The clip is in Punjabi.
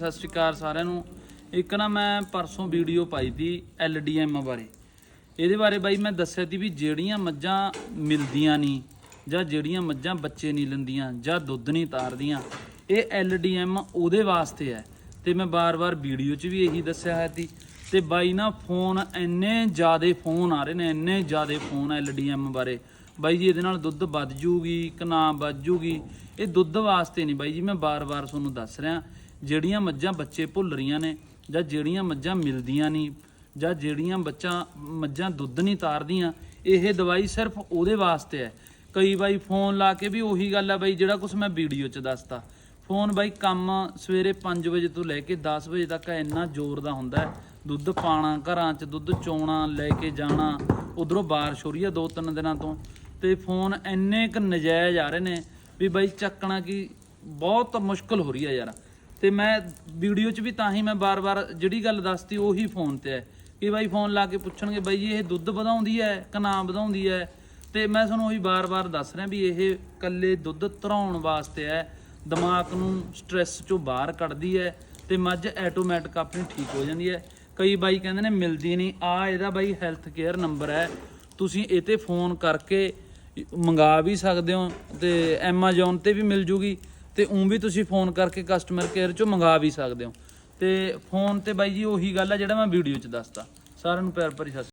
ਸਤਿ ਸ਼੍ਰੀ ਅਕਾਲ ਸਾਰਿਆਂ ਨੂੰ। ਇੱਕ ਨਾ ਮੈਂ ਪਰਸੋਂ ਵੀਡੀਓ ਪਾਈ ਤੀ ਐਲਡੀਐਮ ਬਾਰੇ। ਇਹਦੇ ਬਾਰੇ ਬਾਈ ਮੈਂ ਦੱਸਿਆ ਤੀ ਵੀ ਜਿਹੜੀਆਂ ਮੱਝਾਂ ਮਿਲਦੀਆਂ ਨਹੀਂ ਜਾਂ ਜਿਹੜੀਆਂ ਮੱਝਾਂ ਬੱਚੇ ਨਹੀਂ ਲੈਂਦੀਆਂ ਜਾਂ ਦੁੱਧ ਨਹੀਂ ਤਾਰਦੀਆਂ, ਇਹ ਐਲਡੀਐਮ ਉਹਦੇ ਵਾਸਤੇ ਹੈ। ਤੇ ਮੈਂ ਬਾਰ-ਬਾਰ ਵੀਡੀਓ 'ਚ ਵੀ ਇਹੀ ਦੱਸਿਆ ਹੈ ਤੀ ਤੇ ਬਾਈ ਨਾ ਫੋਨ ਇੰਨੇ ਜ਼ਿਆਦੇ ਫੋਨ ਆ ਰਹੇ ਨੇ, ਇੰਨੇ ਜ਼ਿਆਦੇ ਫੋਨ ਐਲਡੀਐਮ ਬਾਰੇ। ਬਾਈ ਜੀ, ਇਹਦੇ ਨਾਲ ਦੁੱਧ ਵੱਧ ਜੂਗੀ ਕਿ ਨਾ ਵੱਧ ਜੂਗੀ? ਇਹ ਦੁੱਧ ਵਾਸਤੇ ਨਹੀਂ ਬਾਈ ਜੀ, ਮੈਂ ਬਾਰ-ਬਾਰ ਤੁਹਾਨੂੰ ਦੱਸ ਰਿਹਾ। ਜਿਹੜੀਆਂ ਮੱਝਾਂ ਬੱਚੇ ਭੁੱਲ ਰਹੀਆਂ ਨੇ ਜਾਂ ਜਿਹੜੀਆਂ ਮੱਝਾਂ ਮਿਲਦੀਆਂ ਨਹੀਂ ਜਾਂ ਜਿਹੜੀਆਂ ਬੱਚਾ, ਮੱਝਾਂ ਦੁੱਧ ਨਹੀਂ ਤਾਰਦੀਆਂ, ਇਹ ਦਵਾਈ ਸਿਰਫ ਉਹਦੇ ਵਾਸਤੇ ਹੈ। ਕਈ ਵਾਰੀ ਫੋਨ ਲਾ ਕੇ ਵੀ ਉਹੀ ਗੱਲ ਆ ਬਾਈ ਜਿਹੜਾ ਕੁਝ ਮੈਂ ਵੀਡੀਓ 'ਚ ਦੱਸਤਾ। ਫੋਨ ਬਾਈ ਕੰਮ ਸਵੇਰੇ 5 ਵਜੇ ਤੋਂ ਲੈ ਕੇ 10 ਵਜੇ ਤੱਕ ਇੰਨਾ ਜ਼ੋਰ ਦਾ ਹੁੰਦਾ ਹੈ। ਦੁੱਧ ਪਾਣਾ ਘਰਾਂ 'ਚ ਦੁੱਧ ਚੋਣਾ, ਲੈ ਕੇ ਜਾਣਾ, ਉਧਰੋਂ ਬਾਰਿਸ਼ ਹੋ ਰਹੀ ਆ ਦੋ ਤਿੰਨ ਦਿਨਾਂ ਤੋਂ। ਤੇ ਫੋਨ ਇੰਨੇ ਕ ਨਜਾਇਜ਼ ਆ ਰਹੇ ਨੇ ਵੀ ਬਾਈ ਚੱਕਣਾ ਕੀ ਬਹੁਤ ਮੁਸ਼ਕਲ ਹੋ ਰਹੀ ਆ ਯਾਰ। ਤੇ ਮੈਂ ਵੀਡੀਓ 'ਚ ਵੀ ਤਾਂ ਹੀ ਮੈਂ ਬਾਰ-ਬਾਰ ਜਿਹੜੀ ਗੱਲ ਦੱਸਤੀ ਉਹੀ ਫੋਨ ਤੇ ਹੈ। ਕਿ ਬਾਈ ਫੋਨ ਲਾ ਕੇ ਪੁੱਛਣਗੇ, ਬਾਈ ਜੀ ਇਹ ਦੁੱਧ ਵਧਾਉਂਦੀ ਹੈ ਕਿ ਨਾ ਵਧਾਉਂਦੀ ਹੈ? ਤੇ ਮੈਂ ਤੁਹਾਨੂੰ ਉਹੀ ਬਾਰ-ਬਾਰ ਦੱਸ ਰਿਹਾ ਵੀ ਇਹ ਕੱਲੇ ਦੁੱਧ ਧਰਾਉਣ ਵਾਸਤੇ ਹੈ। ਦਿਮਾਗ ਨੂੰ ਸਟ੍ਰੈਸ ਚੋਂ ਬਾਹਰ ਕੱਢਦੀ ਹੈ ਤੇ ਮੱਝ ਆਟੋਮੈਟਿਕ ਆਪਣੀ ਠੀਕ ਹੋ ਜਾਂਦੀ ਹੈ। ਕਈ ਬਾਈ ਕਹਿੰਦੇ ਨੇ, ਮਿਲਦੀ ਨਹੀਂ। ਆ ਇਹਦਾ ਬਾਈ ਹੈਲਥ ਕੇਅਰ ਨੰਬਰ ਹੈ। ਤੁਸੀਂ ਇਹ ਤੇ ਫੋਨ ਕਰਕੇ ਮੰਗਾ ਵੀ ਸਕਦੇ ਹੋ ਤੇ ਐਮਾਜ਼ੋਨ ਤੇ ਵੀ ਮਿਲ ਜੂਗੀ। ਤੇ ਉਂ ਵੀ ਤੁਸੀਂ ਫੋਨ ਕਰਕੇ ਕਸਟਮਰ ਕੇਅਰ ਚੋਂ ਮੰਗਾ ਵੀ ਸਕਦੇ ਹੋ। ਤੇ ਫੋਨ ਤੇ ਬਾਈ ਜੀ ਉਹੀ ਗੱਲ ਆ ਜਿਹੜਾ ਮੈਂ ਵੀਡੀਓ 'ਚ ਦੱਸਤਾ। ਸਾਰਿਆਂ ਨੂੰ ਪਿਆਰ ਭਰੀ ਸਤਿ